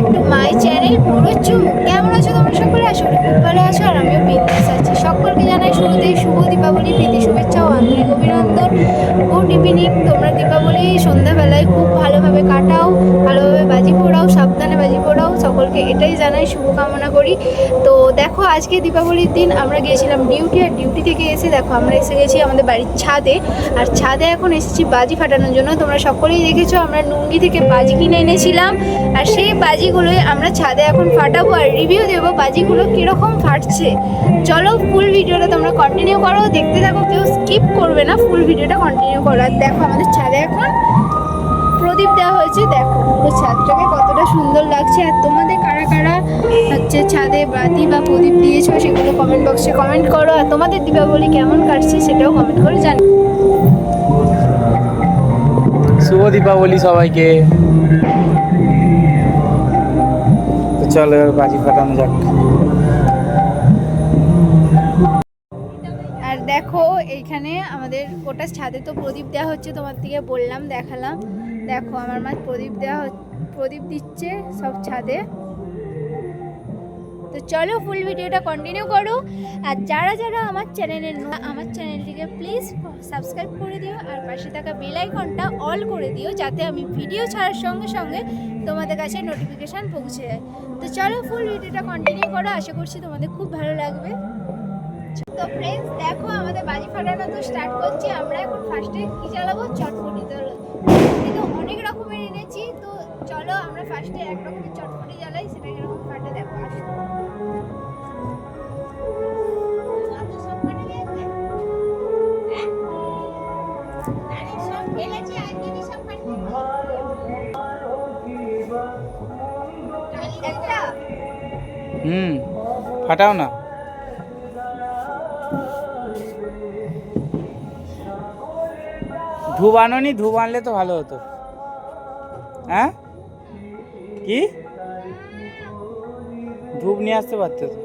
Back to my channel মুরুচু কেমন আছো তোমরা সকলে? আশা খুব ভালো আছো, আর আমিও বিন্দাস আছি। সকলকে জানাই শুরুতেই শুভ দীপাবলি, প্রীতি শুভেচ্ছা ও আন্তরিক অভিনন্দন গুড ইভিনিং তোমরা দীপাবলি সন্ধ্যাবেলায় খুব ভালোভাবে কাটাও, ভালোভাবে বাজি পোড়াও, সাবধানে বাজি পোড়াও। সকলকে এটাই জানাই শুভকামনা করি। তো দেখো, আজকে দীপাবলির দিন আমরা গিয়েছিলাম ডিউটি, আর ডিউটি থেকে এসে দেখো, আমরা এসে গেছি আমাদের বাড়ির ছাদে। আর ছাদে এখন এসেছি বাজি ফাটানোর জন্য। তোমরা সকলেই দেখেছ, আমরা নুঙ্গি থেকে বাজি কিনে এনেছিলাম। আর সেই বাজিগুলোই আমরা ছাদে এখন ফাটাবো আর রিভিউ দেবো বাজিগুলো কীরকম ফাটছে। চলো ফুল ভিডিওটা তোমরা কন্টিনিউ করো, দেখতে থাকো, কেউ স্কিপ করবে না ফুল ভিডিওটা কন্টিনিউ করো। আর দেখো আমাদের ছাদে এখন প্রদীপ দেওয়া হয়েছে, দেখো পুরো ছাদটাকে কতটা সুন্দর লাগছে। আর তোমাদের কারা কারা হচ্ছে ছাদে বাতি বা প্রদীপ দিয়েছ সেগুলো কমেন্ট বক্সে কমেন্ট করো। আর তোমাদের দীপাবলি কেমন কাটছে সেটাও কমেন্ট করে জানি শুভ দীপাবলি সবাইকে। চলো, বাজি ফাটানো যাক। আর দেখো, এইখানে আমাদের গোটা ছাদে তো প্রদীপ দেওয়া হচ্ছে, তোমার থেকে বললাম, দেখালাম। দেখো, আমার মা প্রদীপ দেওয়া প্রদীপ দিচ্ছে সব ছাদে। তো চলো ফুল ভিডিওটা কন্টিনিউ করো। আর যারা যারা আমার চ্যানেলের আমার চ্যানেলটিকে প্লিজ সাবস্ক্রাইব করে দিও আর পাশে থাকা বেল আইকনটা অল করে দিও, যাতে আমি ভিডিও ছাড়ার সঙ্গে সঙ্গে তোমাদের কাছে নোটিফিকেশান পৌঁছে যায়। তো চলো ফুল ভিডিওটা কন্টিনিউ করো, আশা করছি তোমাদের খুব ভালো লাগবে। তো ফ্রেন্ডস দেখো আমাদের বাজি ফাটানো তো স্টার্ট করছি, আমরা এখন ফার্স্টে কী চালাবো? চটপটি তো অনেক রকমের এনেছি, তো চলো আমরা ফার্স্টে এক রকমের চটপটি জ্বালাই, সেটা কীরকম ফাটে দেখো আচ্ছা? হ্যাঁ? হুম, ফাটাও না। ধূপ আনোনি, ধূপ আনলে তো ভালো হতো। হ্যাঁ? কি? ধূপ নিয়ে আসতে পারতে তো।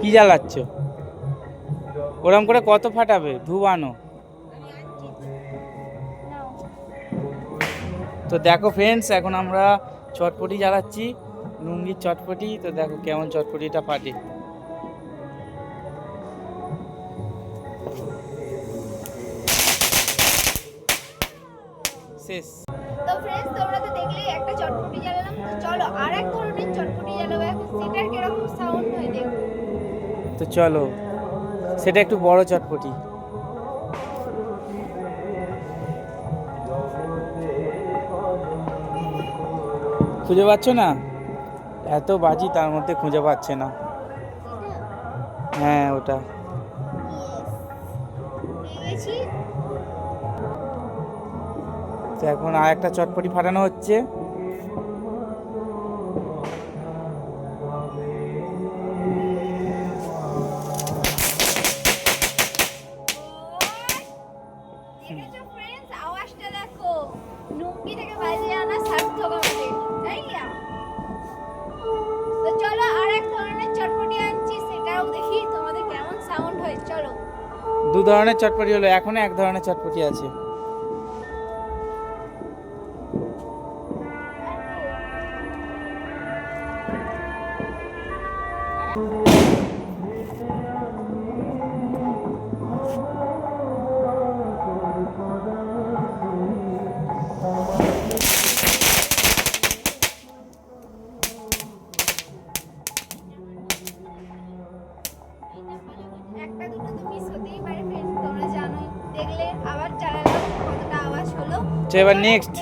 কি জ্বালাচ্ছ? ওরম করে কত ফাটাবে? ধূপ আনো। তো দেখো ফ্রেন্ডস এখন আমরা চটপটি জ্বালাচ্ছি লুঙ্গির চটপটি। তো দেখো কেমন চটপটিটা ফাটে শেষ। তো তোমরা তো দেখলে একটা চটপটি জ্বালালাম। তো চলো আর এক ধরনের চটপটি জ্বালাবো। এখন সেটার কীরকম সাউন্ড হয় দেখো। তো চলো সেটা একটু বড় চটপটি। খুঁজে পাচ্ছ না? এত বাজি তার মধ্যে খুঁজে পাচ্ছে না। হ্যাঁ ওটা। তো এখন আর একটা চটপটি ফাটানো হচ্ছে। ধরনের চটপটি হলো এখনও এক ধরনের চটপটি আছে। তো এবার নেক্সট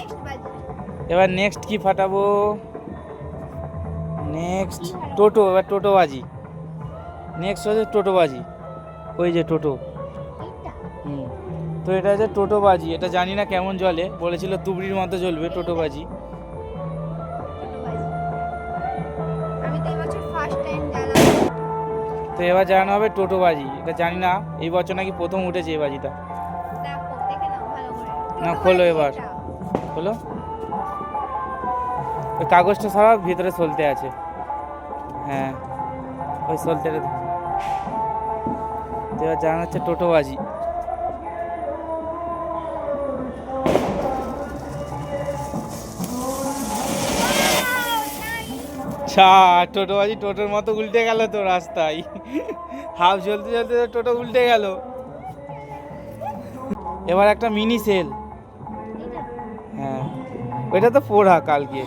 এবার নেক্সট কি ফাটাবো? নেক্সট টোটো, এবার টোটো বাজি। নেক্সট হচ্ছে টোটো বাজি। ওই যে টোটো। হুম। তো এটা হচ্ছে টোটো বাজি। এটা জানি না কেমন জ্বলে বলেছিল তুবড়ির মতো জ্বলবে টোটো বাজি। ছোট বাজি আমি তো এবার জানানো হবে টোটো বাজি। এটা জানি না। এই বছর নাকি প্রথম উঠেছে এই বাজিটা। না, খোলো এবার। খোলো। ওই কাগজটা সরাও ভিতরে সলতে আছে। হ্যাঁ। ওই দে। এবার জানা হচ্ছে টোটোবাজি ছা টোটোবাজি টোটোর মতো উল্টে গেল তো রাস্তায়। হাফ চলতে চলতে টোটো উল্টে গেল। এবার একটা মিনি সেল। ওইটা তো পড়া কালকে।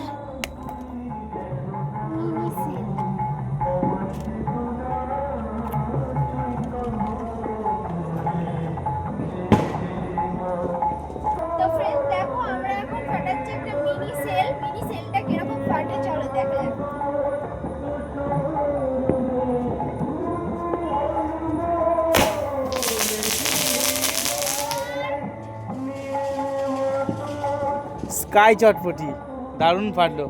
স্কাই চটপটি দারুণ ফাটলো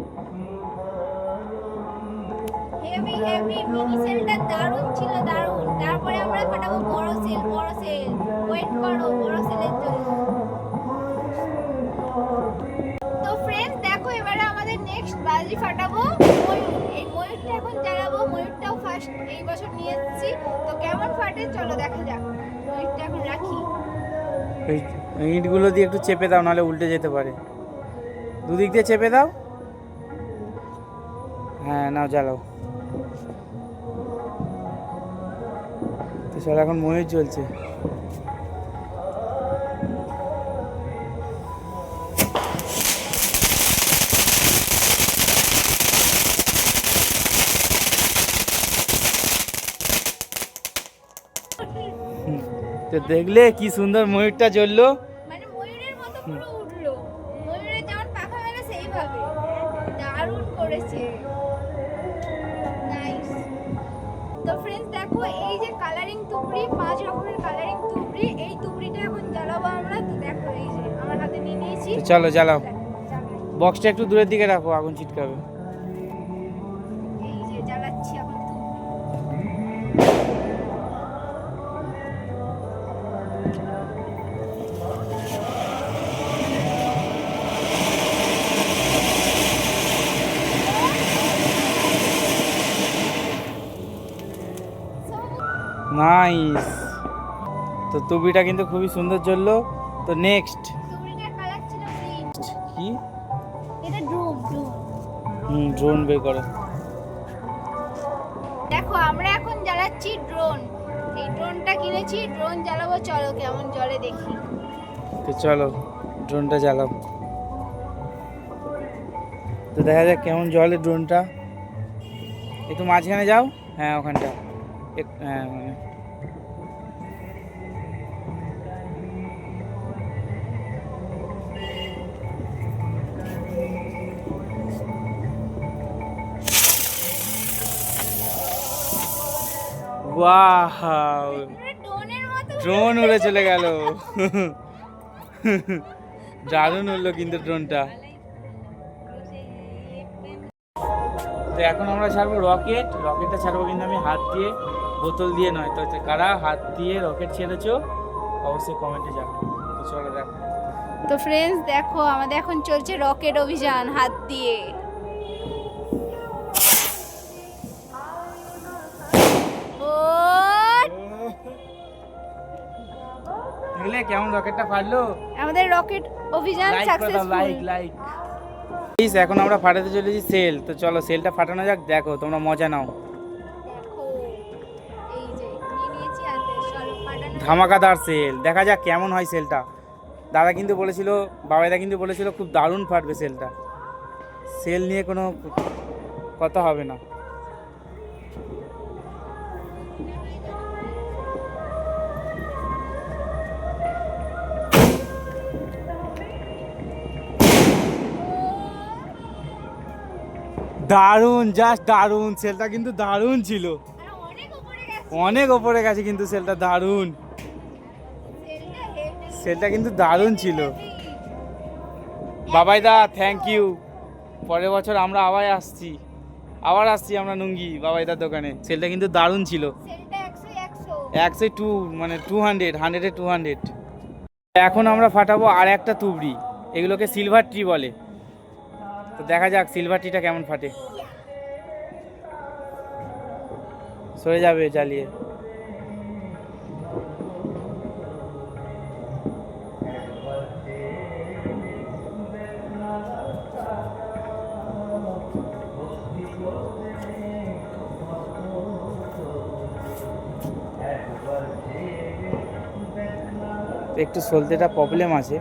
হেভি হেভি মিনি সেলটা দারুণ ছিল দারুণ। তারপরে আমরা ফাটাবো বড় সেল বড় সেল ওয়েট করো বড় সেলের জন্য। তো দেখো এবারে আমাদের নেক্সট বাজি ফাটাবো। ময়ূর এই ময়ূরটা এখন জ্বালাবো ময়ূরটাও ফার্স্ট এই বছর নিয়ে এসেছি। তো কেমন ফাটে? চলো দেখা যাক। ময়ূরটা এখন রাখি। ইঁটগুলো দিয়ে একটু চেপে দাও নাহলে উল্টে যেতে পারে। দুদিক দিয়ে চেপে দাও। হ্যাঁ নাও জ্বালাও। তো এখন ময়ূর চলছে। তো দেখলে কি সুন্দর ময়ূরটা চলল মানে ময়ূরের মতো পুরো চলো জ্বালাও বক্সটা একটু দূরের দিকে রাখো আগুন ছিটকাবে। নাইস তো। টুপিটা কিন্তু খুবই সুন্দর চলল তো নেক্সট হুম ড্রোন বের করে। দেখো আমরা এখন জ্বালাচ্ছি ড্রোন এই ড্রোনটা কিনেছি ড্রোন জ্বালাবো চলো কেমন জলে দেখি। তো চলো ড্রোনটা জ্বালাও। তো দেখা যাক কেমন জলে ড্রোনটা একটু মাঝখানে যাও। হ্যাঁ ওখানটা। হ্যাঁ Wow! ড্রোন উড়ে চলে গেল। দারুণ উড়লো কিন্তু ড্রোনটা তো এখন আমরা ছাড়বো রকেট রকেটটা ছাড়বো কিন্তু আমি হাত দিয়ে, বোতল দিয়ে নয়। তো কারা হাত দিয়ে রকেট ছেড়েছো? অবশ্যই কমেন্টে যাব তো চলো দেখো। তো ফ্রেন্ডস দেখো, আমাদের এখন চলছে রকেট অভিযান হাত দিয়ে। দেখলে কেমন রকেটটা ফাটলো? আমাদের রকেট অভিযান সাকসেসফুল লাইক লাইক প্লিজ এখন আমরা ফাটাতে চলেছি সেল। তো চলো সেলটা ফাটানো যাক দেখো তোমরা মজা নাও। ধামাকাদার সেল। দেখা যাক কেমন হয় সেলটা। দাদা কিন্তু বলেছিল বাবাইদা কিন্তু বলেছিল খুব দারুণ ফাটবে সেলটা। সেল নিয়ে কোনো কথা হবে না। দারুণ জাস্ট দারুণ। সেলটা কিন্তু দারুণ ছিল। অনেক ওপরে গেছে। কিন্তু সেলটা দারুণ। সেলটা কিন্তু দারুণ ছিল। বাবাই দা থ্যাংক ইউ পরের বছর আমরা আবার আসছি। আবার আসছি আমরা নুঙ্গি বাবাই বাবাইদার দোকানে। সেলটা কিন্তু দারুণ ছিল। একশো টু মানে টু হান্ড্রেড হান্ড্রেডে টু হান্ড্রেড এখন আমরা ফাটাবো আর একটা তুবড়ি। এগুলোকে সিলভার ট্রি বলে। তো দেখা যাক সিলভার টিটা কেমন ফাটে। সরে যাবে তো একটু সলতেটা প্রবলেম আছে।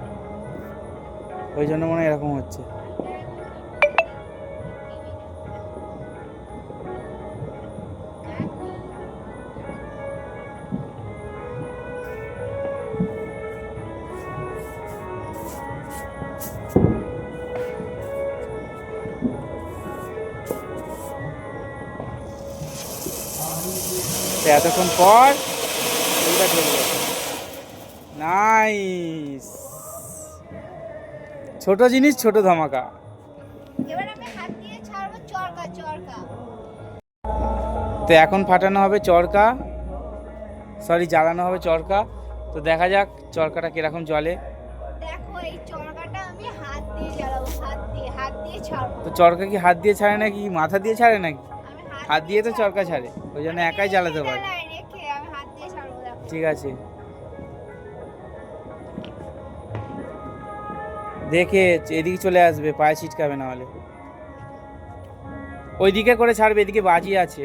ওই জন্য মনে হয় এরকম হচ্ছে। তো এতক্ষণ পর এইটা ঢুকলো নাইস ছোট জিনিস ছোট ধামাকা। তো এখন ফাটানো হবে চরকা। সরি জ্বালানো হবে চরকা। তো দেখা যাক চরকাটা কীরকম জলে তো চরকা কি হাত দিয়ে ছাড়ে নাকি মাথা দিয়ে ছাড়ে নাকি? হাত দিয়ে তো চরকা ছাড়ে ওই জন্য একাই চালাতে পারে। ঠিক আছে। দেখে এদিকে চলে আসবে পায়ে ছিটকাবে না হলে। ওইদিকে করে ছাড়বে এদিকে বাজি আছে।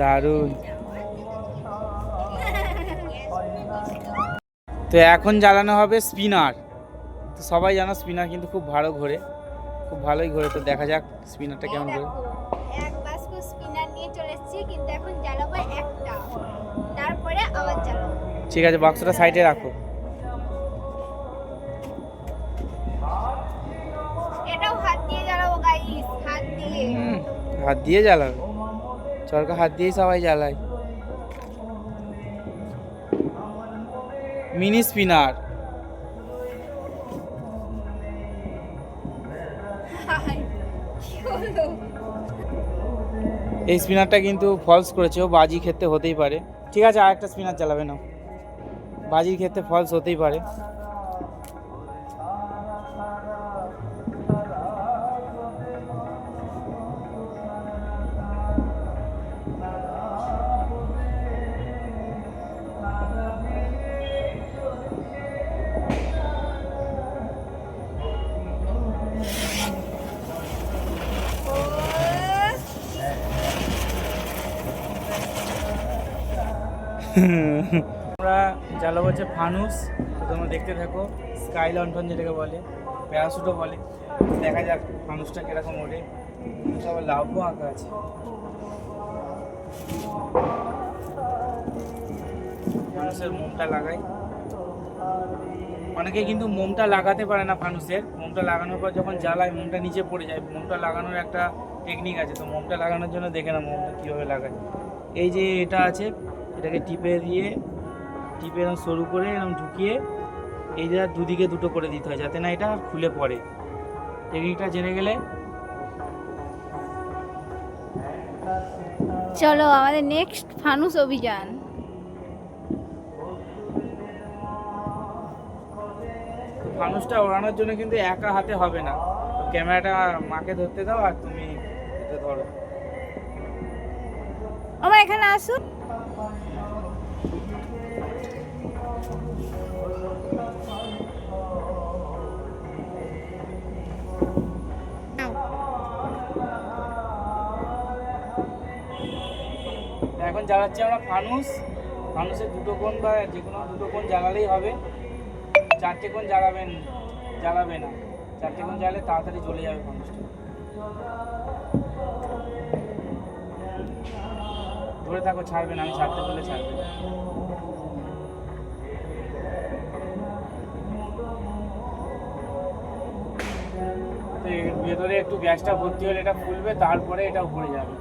দারুণ। তো এখন জ্বালানো হবে স্পিনার। তো সবাই জানো স্পিনার কিন্তু খুব ভালো ঘোরে। খুব ভালোই ঘোরে তো দেখা যাক স্পিনারটা কেমন ঘোরে। এক বাস্ক স্পিনার নিয়ে চলে এসেছি কিন্তু এখন জ্বালাবো একটা। তারপরে আবার জ্বালাবো। ঠিক আছে বাক্সটা সাইডে রাখো। এটাও হাত দিয়ে জ্বালাবো গাইস হাত দিয়ে। হাত দিয়ে জ্বালাবে। চরকা হাত দিয়েই সবাই জ্বালায়। Mini spinner? এই স্পিনারটা কিন্তু ফলস করেছে, ও বাজি ক্ষেত্রে হতেই পারে। ঠিক আছে, আরেকটা স্পিনার চালাবে না বাজির ক্ষেত্রে ফলস হতেই পারে। আমরা জ্বালাবো হচ্ছে ফানুস। তোমরা দেখতে থাকো, স্কাই লন্ঠন যেটাকে বলে প্যারাশুটও বলে। দেখা যাক ফানুসটা কীরকম ওঠে। সবার লাভও আঁকা আছে। ফানুসের মোমটা লাগাই। অনেকে কিন্তু মোমটা লাগাতে পারে না ফানুসের। মোমটা লাগানোর পর যখন জ্বালায়, মোমটা নিচে পড়ে যায়। মোমটা লাগানোর একটা টেকনিক আছে। তো মোমটা লাগানোর জন্য দেখে না মোমটা কীভাবে লাগায়। এই যে এটা আছে এটাকে টিপে দিয়ে টিপে এরকম সরু করে এরকম ঢুকিয়ে এই যে দুদিকে দুটো করে দিতে হয় যাতে না এটা খুলে পড়ে। টেকনিকটা জেনে গেলে চলো আমাদের নেক্সট ফানুস অভিযান। ফানুসটা ওড়ানোর জন্য কিন্তু একা হাতে হবে না। ক্যামেরাটা মাকে ধরতে দাও আর তুমি এটা ধরো। আমার এখানে আসুন জ্বালাচ্ছি আমরা ফানুস। ফানুসের দুটো কোণ বা যে কোনো দুটো কোণ জ্বালালেই হবে। চারটে কোণ জ্বালাবেন, জ্বালাবে না। চারটে কোণ জ্বালালে তাড়াতাড়ি জ্বলে যাবে ফানুসটা। ধরে থাকো ছাড়বে না আমি ছাড়তে বলে ছাড়বে। ভেতরে একটু গ্যাসটা ভর্তি হলে এটা ফুলবে, তারপরে এটা উপরে যাবে।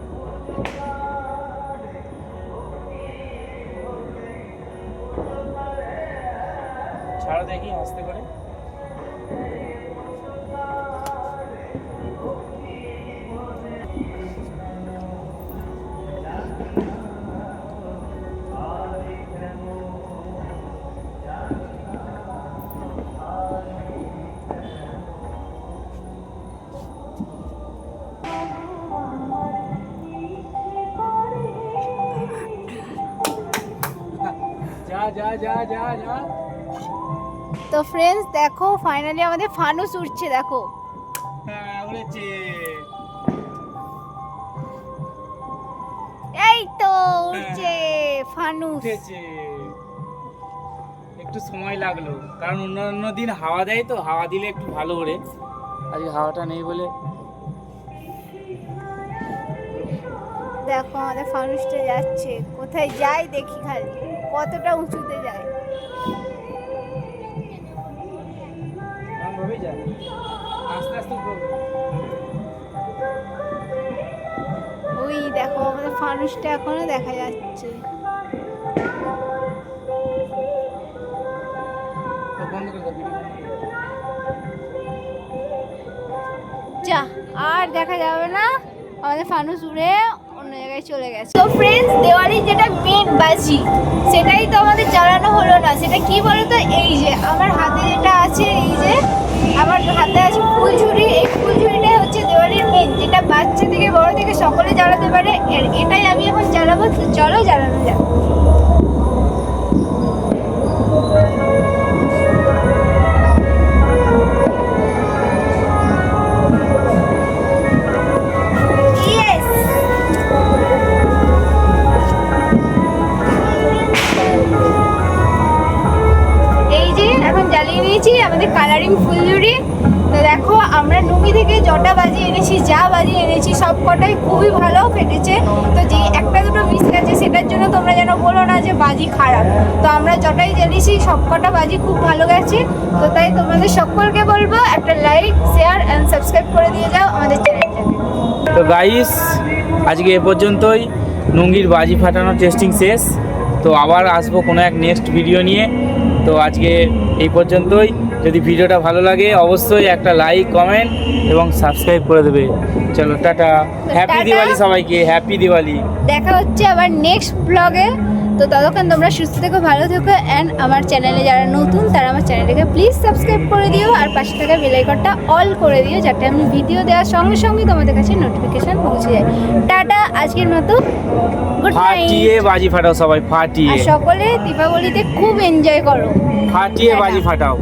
দেখি আসতে করে যা যা যা যা। তো ফ্রেন্ডস দেখো ফাইনালি আমাদের ফানুস উঠছে দেখো। হ্যাঁ উড়েছে। এই তো উঠছে ফানুস। উঠেছে। একটু সময় লাগল কারণ অন্যান্য দিন হাওয়া দেয় তো হাওয়া দিলে একটু ভালো ওড়ে। আজকে হাওয়াটা নেই বলে। দেখো আমাদের ফানুসটা যাচ্ছে। কোথায় যায় দেখি খালি কতটা উঁচুতে যায়। ওই দেখো আমাদের ফানুসটা এখনও দেখা যাচ্ছে। যা আর দেখা যাবে না। আমাদের ফানুস উড়ে অন্য জায়গায় চলে গেছে। তো ফ্রেন্ডস দেওয়ালির যেটা মেন বাজি, সেটাই তো আমাদের জ্বালানো হলো না। সেটা কি বলতো? এই যে আমার হাতে যেটা আছে, এই যে আমার হাতে আছে ফুলঝুরি। এই ফুলঝুরিটাই হচ্ছে দেওয়ালির মেন যেটা বাচ্চা থেকে, বড় থেকে সকলে জ্বালাতে পারে এটাই আমি এখন জ্বালাবো, তো চলো জ্বালানো যাক। কালারিং ফুলঝুরি। তো দেখো, আমরা নুমি থেকে জটা বাজি এনেছি, যা বাজি এনেছি, সব কটাই খুবই ভালো ফেটেছে। তো যে একটা দুটো মিস গেছে, সেটার জন্য তোমরা যেন বলো না যে বাজি খারাপ। তো আমরা জটাই জ্বালিয়েছি সব কটা বাজি খুব ভালো গেছে। তো তাই তোমাদের সকলকে বলব, একটা লাইক শেয়ার অ্যান্ড সাবস্ক্রাইব করে দিয়ে যাও আমাদের চ্যানেলটাকে তো গাইস আজকে এ পর্যন্তই। নুঙ্গির বাজি ফাটানোর টেস্টিং শেষ। তো আবার আসব কোনো এক নেক্সট ভিডিও নিয়ে। তো আজকে এই পর্যন্তই। যদি ভিডিওটা ভালো লাগে অবশ্যই একটা লাইক কমেন্ট এবং সাবস্ক্রাইব করে দেবে। চলো টাটা। হ্যাপি। দিওয়ালি সবাইকে হ্যাপি দিওয়ালি দেখা হচ্ছে আবার নেক্সট ব্লগে তো ততক্ষণ তোমরা সুস্থ থেকো ভালো থেকো অ্যান্ড আমার চ্যানেলে যারা নতুন তারা আমার চ্যানেলটাকে প্লিজ সাবস্ক্রাইব করে দিও আর পাশে থাকা বেলাইকনটা অল করে দিও যাতে আমি ভিডিও দেওয়ার সঙ্গে সঙ্গে তোমাদের কাছে নোটিফিকেশান পৌঁছে যায়। টাটা আজকের মতো। গুড ফাটিয়ে বাজি ফাটাও সবাই ফাটিয়ে। সকলে দীপাবলিতে খুব এনজয় করো। ফাটিয়ে বাজি ফাটাও।